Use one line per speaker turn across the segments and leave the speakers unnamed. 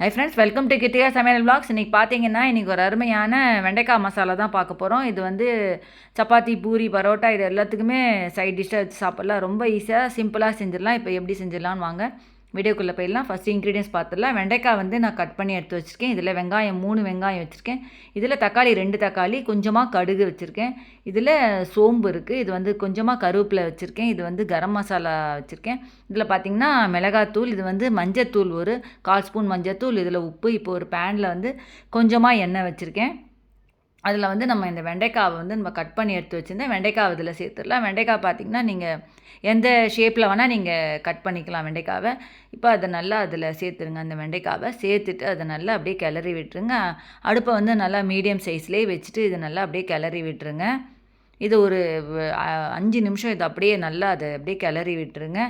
High friends welcome to கிட்டியா சமையல் blocks இன்றைக்கி பார்த்தீங்கன்னா இன்றைக்கி ஒரு அருமையான வெண்டைக்காய் மசாலா தான் பார்க்க போகிறோம் இது வந்து சப்பாத்தி பூரி பரோட்டா இது எல்லாத்துக்குமே சைட் டிஷ்ஷாக வச்சு சாப்பிட்லாம். ரொம்ப ஈஸியாக சிம்பிளாக செஞ்சிடலாம். இப்போ எப்படி செஞ்சிடலான்னு வாங்க. வீடியோக்குள்ளே போயிடலாம். ஃபஸ்ட்டு இன்க்ரீடியன்ஸ் பார்த்துடலாம். வெண்டைக்காய் வந்து நான் கட் பண்ணி எடுத்து வச்சுருக்கேன். இதில் வெங்காயம் மூணு வெங்காயம் வச்சுருக்கேன். இதில் தக்காளி ரெண்டு தக்காளி கொஞ்சமாக கடுகு வச்சுருக்கேன். இதில் சோம்பு இருக்குது இது வந்து கொஞ்சமாக கருவேப்பிலை வச்சுருக்கேன். இது வந்து கரம் மசாலா வச்சுருக்கேன். இதில் பார்த்திங்கன்னா மிளகாத்தூள் இது வந்து மஞ்சத்தூள் ஒரு கால் ஸ்பூன் மஞ்சத்தூள் இதில் உப்பு இப்போ ஒரு பேனில் வந்து கொஞ்சமாக எண்ணெய் வச்சுருக்கேன். அதில் வந்து நம்ம இந்த வெண்டைக்காவை வந்து நம்ம கட் பண்ணி எடுத்து வச்சுருந்தேன் வெண்டைக்காவை இதில் சேர்த்துடலாம். வெண்டைக்காய் பார்த்திங்கன்னா நீங்கள் எந்த ஷேப்பில் வேணால் நீங்கள் கட் பண்ணிக்கலாம் வெண்டைக்காவை. இப்போ அதை நல்லா அதில் சேர்த்துருங்க. அந்த வெண்டைக்காவை சேர்த்துட்டு அதை நல்லா அப்படியே கிளறி விட்டுருங்க. அடுப்பை வந்து நல்லா மீடியம் சைஸ்லேயே வச்சுட்டு இதை நல்லா அப்படியே கிளறி விட்டுருங்க. இது ஒரு அஞ்சு நிமிஷம் இது அப்படியே நல்லா அதை அப்படியே கிளறி விட்டுருங்க.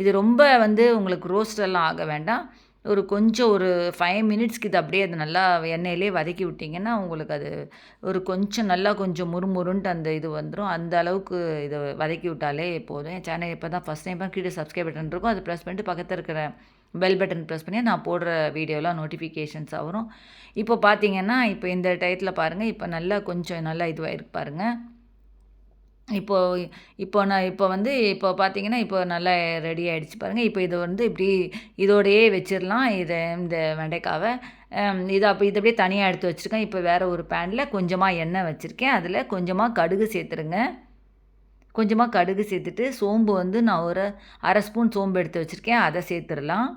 இது ரொம்ப வந்து உங்களுக்கு ரோஸ்டெல்லாம் ஆக வேண்டாம். ஒரு கொஞ்சம் ஒரு ஃபைவ் மினிட்ஸ்க்கு இது அப்படியே அது நல்லா எண்ணெயிலே வதக்கி விட்டிங்கன்னா உங்களுக்கு அது ஒரு கொஞ்சம் நல்லா கொஞ்சம் முறுமுறுன்ட்டு அந்த இது வந்துடும் அந்த அளவுக்கு இதை வதக்கி விட்டாலே போதும். என் சேனல் இப்போ தான் ஃபஸ்ட் டைம் தான் கீழே சப்ஸ்கிரைப் பட்டன் இருக்கும். அதை ப்ரெஸ் பண்ணிட்டு பக்கத்தில் இருக்கிற பெல் பட்டன் ப்ரெஸ் பண்ணி நான் போடுற வீடியோலாம் நோட்டிஃபிகேஷன்ஸ் வரும். இப்போ பார்த்தீங்கன்னா இப்போ இந்த டயத்தில் பாருங்கள் இப்போ நல்லா கொஞ்சம் நல்லா இதுவாகிருக்கு பாருங்கள் இப்போ இப்போ நான் இப்போ வந்து இப்போ பார்த்தீங்கன்னா இப்போ நல்லா ரெடி ஆகிடுச்சு பாருங்கள் இப்போ இதை வந்து இப்படி இதோடையே வச்சிடலாம். இதை இந்த வெண்டைக்காவை. இதை அப்போ இதை அப்படியே தனியாக எடுத்து வச்சுருக்கேன். இப்போ வேறு ஒரு பேனில் கொஞ்சமாக எண்ணெய் வச்சுருக்கேன். அதில் கொஞ்சமாக கடுகு சேர்த்துருங்க. கொஞ்சமாக கடுகு சேர்த்துட்டு சோம்பு வந்து நான் ஒரு அரை ஸ்பூன் சோம்பு எடுத்து வச்சுருக்கேன். அதை சேர்த்துடலாம்.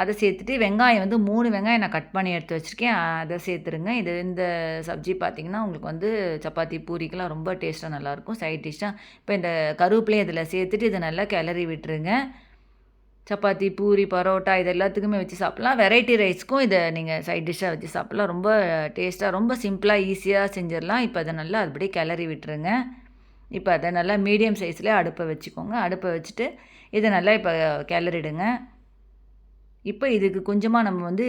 அதை சேர்த்துட்டு வெங்காயம் வந்து மூணு வெங்காயம் நான் கட் பண்ணி எடுத்து வச்சுருக்கேன். அதை சேர்த்துருங்க. இது இந்த சப்ஜி பார்த்திங்கன்னா உங்களுக்கு வந்து சப்பாத்தி பூரிக்கெலாம் ரொம்ப டேஸ்ட்டாக நல்லாயிருக்கும். சைட் டிஷ்ஷாக இப்போ இந்த கருவேப்பிலையும் இதில் சேர்த்துட்டு இதை நல்லா கிளறி விட்டுருங்க. சப்பாத்தி பூரி பரோட்டா இது எல்லாத்துக்குமே வச்சு சாப்பிட்லாம். வெரைட்டி ரைஸ்க்கும் இதை நீங்கள் சைட் டிஷ்ஷாக வச்சு சாப்பிட்லாம். ரொம்ப டேஸ்ட்டாக ரொம்ப சிம்பிளாக ஈஸியாக செஞ்சிடலாம். இப்போ அதை நல்லா அதுபடி கிளறி விட்டுருங்க. இப்போ அதை நல்லா மீடியம் சைஸில் அடுப்பை வச்சுக்கோங்க. அடுப்பை வச்சுட்டு இதை நல்லா இப்போ கிளறிடுங்க. இப்போ இதுக்கு கொஞ்சமாக நம்ம வந்து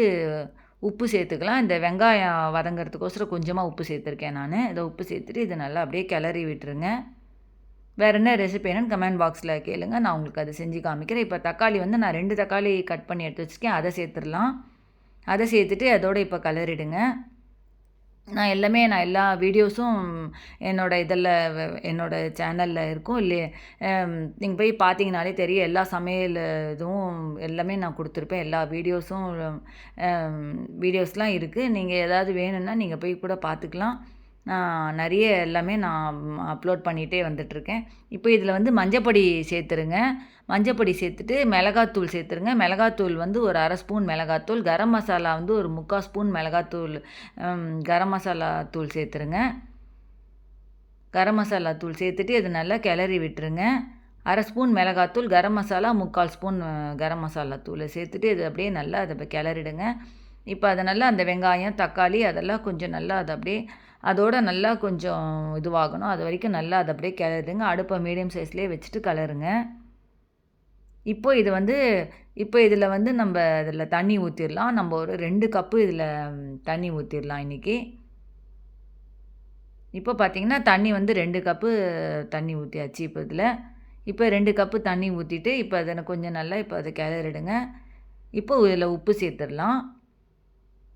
உப்பு சேர்த்துக்கலாம். இந்த வெங்காயம் வதங்கிறதுக்கோசரம் கொஞ்சமாக உப்பு சேர்த்துருக்கேன் நான். இதை உப்பு சேர்த்துட்டு இதை நல்லா அப்படியே கிளறி விட்டுருங்க. வேறு என்ன ரெசிபி என்னன்னு கமெண்ட் பாக்ஸில் கேளுங்க. நான் உங்களுக்கு அதை செஞ்சு காமிக்கிறேன். இப்போ தக்காளி வந்து நான் ரெண்டு தக்காளி கட் பண்ணி எடுத்து வச்சுருக்கேன். அதை சேர்த்துடலாம். அதை சேர்த்துட்டு அதோட இப்போ கலரிடுங்க நான் எல்லாமே நான் எல்லா வீடியோஸும் என்னோட இதில் என்னோட சேனலில் இருக்கும். இல்லையே நீங்கள் போய் பார்த்தீங்கனாலே தெரியும். எல்லா சமையல் இதுவும் எல்லாமே நான் கொடுத்துருப்பேன். எல்லா வீடியோஸும் வீடியோஸ்லாம் இருக்குது நீங்கள் ஏதாவது வேணும்னா நீங்கள் போய் கூட பார்த்துக்கலாம் நான் நிறைய எல்லாமே நான் அப்லோட் பண்ணிகிட்டே வந்துட்டுருக்கேன். இப்போ இதில் வந்து மஞ்சப்பொடி சேர்த்துருங்க. மஞ்சப்பொடி சேர்த்துட்டு மிளகாத்தூள் சேர்த்துருங்க. மிளகாத்தூள் வந்து ஒரு அரை ஸ்பூன் மிளகாத்தூள் கரம் மசாலா வந்து ஒரு முக்கால் ஸ்பூன் மிளகாத்தூள் கரம் மசாலா தூள் சேர்த்துருங்க. கரம் மசாலா தூள் சேர்த்துட்டு இது நல்லா கிளறி விட்டுருங்க. அரை ஸ்பூன் மிளகாத்தூள் கரம் மசாலா முக்கால் ஸ்பூன் கரம் மசாலா தூளை சேர்த்துட்டு இது அப்படியே நல்லா அதை கிளறிடுங்க. இப்போ அதை நல்லா அந்த வெங்காயம் தக்காளி அதெல்லாம் கொஞ்சம் நல்லா அதை அப்படியே அதோட நல்லா கொஞ்சம் இதுவாகணும். அது வரைக்கும் நல்லா அதை அப்படியே கிளறுதுங்க அடுப்பை மீடியம் சைஸ்லேயே வச்சுட்டு கிளறுங்க. இப்போ இது வந்து இப்போ இதில் வந்து நம்ம இதில் தண்ணி ஊற்றிடலாம் நம்ம ஒரு ரெண்டு கப்பு இதில் தண்ணி ஊற்றிடலாம் இன்றைக்கி இப்போ பார்த்திங்கன்னா தண்ணி வந்து ரெண்டு கப்பு தண்ணி ஊற்றியாச்சு இப்போ இதில். இப்போ ரெண்டு கப்பு தண்ணி ஊற்றிட்டு இப்போ அதை கொஞ்சம் நல்லா இப்போ அதை கிளறிடுங்க. இப்போ இதில் உப்பு சேர்த்துடலாம்.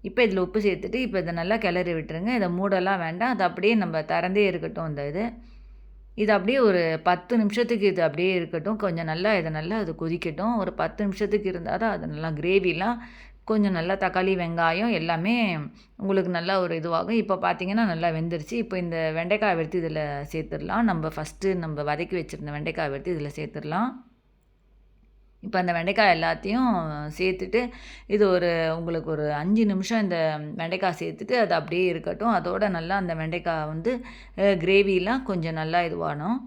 இப்போ இதில் உப்பு சேர்த்துட்டு இப்போ இதை நல்லா கிளறி விட்டுருங்க. இதை மூடெல்லாம் வேண்டாம். அது அப்படியே நம்ம திறந்தே இருக்கட்டும் இந்த இது. இது அப்படியே ஒரு பத்து நிமிஷத்துக்கு இது அப்படியே இருக்கட்டும். கொஞ்சம் நல்லா இதை நல்லா அது கொதிக்கட்டும். ஒரு பத்து நிமிஷத்துக்கு இருந்தால் தான் அது நல்லா கிரேவிலாம் கொஞ்சம் நல்லா தக்காளி வெங்காயம் எல்லாமே உங்களுக்கு நல்லா ஒரு இதுவாகும். இப்போ பார்த்தீங்கன்னா நல்லா வெந்துருச்சு. இப்போ இந்த வெண்டைக்காய் எடுத்து இதில் சேர்த்துடலாம். நம்ம ஃபஸ்ட்டு நம்ம வதக்கி வச்சுருந்த வெண்டைக்காய் எடுத்து இதில் சேர்த்துடலாம். இப்போ அந்த வெண்டைக்காய் எல்லாத்தையும் சேர்த்துட்டு இது ஒரு உங்களுக்கு ஒரு அஞ்சு நிமிஷம் இந்த வெண்டைக்காய் சேர்த்துட்டு அது அப்படியே இருக்கட்டும். அதோட நல்லா அந்த வெண்டைக்காய் வந்து கிரேவிலாம் கொஞ்சம் நல்லா இதுவானோம்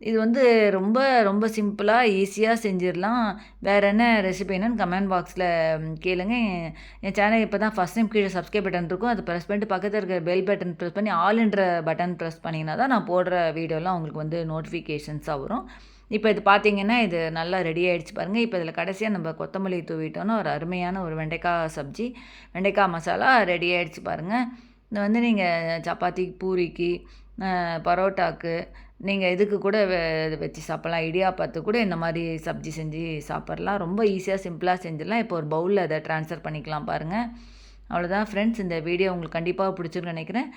இது வந்து ரொம்ப ரொம்ப சிம்பிளாக ஈஸியாக செஞ்சிடலாம். வேறு என்ன ரெசிபி என்னன்னு கமெண்ட் பாக்ஸில் கேளுங்க. என் சேனல் இப்போ தான் ஃபஸ்ட் டைம் கீழே சப்ஸ்கிரைப் பட்டன் இருக்கும். அதை ப்ரெஸ் பண்ணிட்டு பக்கத்தில் இருக்கிற பெல் பட்டன் ப்ரெஸ் பண்ணி ஆல்ன்ற பட்டன் ப்ரெஸ் பண்ணிங்கன்னா தான் நான் போடுற வீடியோலாம் உங்களுக்கு வந்து நோட்டிஃபிகேஷன்ஸாக வரும். இப்போ இது பார்த்தீங்கன்னா இது நல்லா ரெடி ஆகிடுச்சு பாருங்கள் இப்போ இதில் கடைசியாக நம்ம கொத்தமல்லி தூவிட்டோன்னு ஒரு அருமையான ஒரு வெண்டைக்காய் சப்ஜி வெண்டைக்காய் மசாலா ரெடி ஆகிடுச்சு பாருங்கள் இது வந்து நீங்கள் சப்பாத்தி பூரிக்கு பரோட்டாக்கு நீங்கள் இதுக்கு கூட வச்சு சாப்பிட்லாம். இடியாப்பத்து கூட இந்த மாதிரி சப்ஜி செஞ்சு சாப்பிட்லாம். ரொம்ப ஈஸியாக சிம்பிளாக செஞ்சிடலாம். இப்போ ஒரு பவுலில் அதை ட்ரான்ஸ்ஃபர் பண்ணிக்கலாம் பாருங்கள் அவ்வளோதான் ஃப்ரெண்ட்ஸ் இந்த வீடியோ உங்களுக்கு கண்டிப்பாக பிடிச்சிருக்குன்னு நினைக்கிறேன்.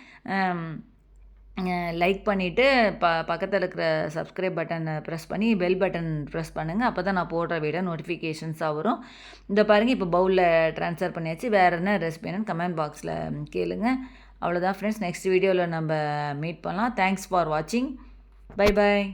லைக் பண்ணிவிட்டு ப பக்கத்தில் இருக்கிற சப்ஸ்கிரைப் பட்டனை ப்ரெஸ் பண்ணி பெல் பட்டன் ப்ரெஸ் பண்ணுங்கள் அப்போ தான் நான் போடுற வீடியோ நோட்டிஃபிகேஷன்ஸாக வரும். இந்த பாருங்கள் இப்போ பவுலில் ட்ரான்ஸ்ஃபர் பண்ணியாச்சு. வேறு என்ன ரெசிபி என்னன்னு கமெண்ட் பாக்ஸில் கேளுங்க. அவ்வளோதான் ஃப்ரெண்ட்ஸ் நெக்ஸ்ட் வீடியோவில் நம்ம மீட் பண்ணலாம். தேங்க்ஸ் ஃபார் வாட்சிங் பை பாய்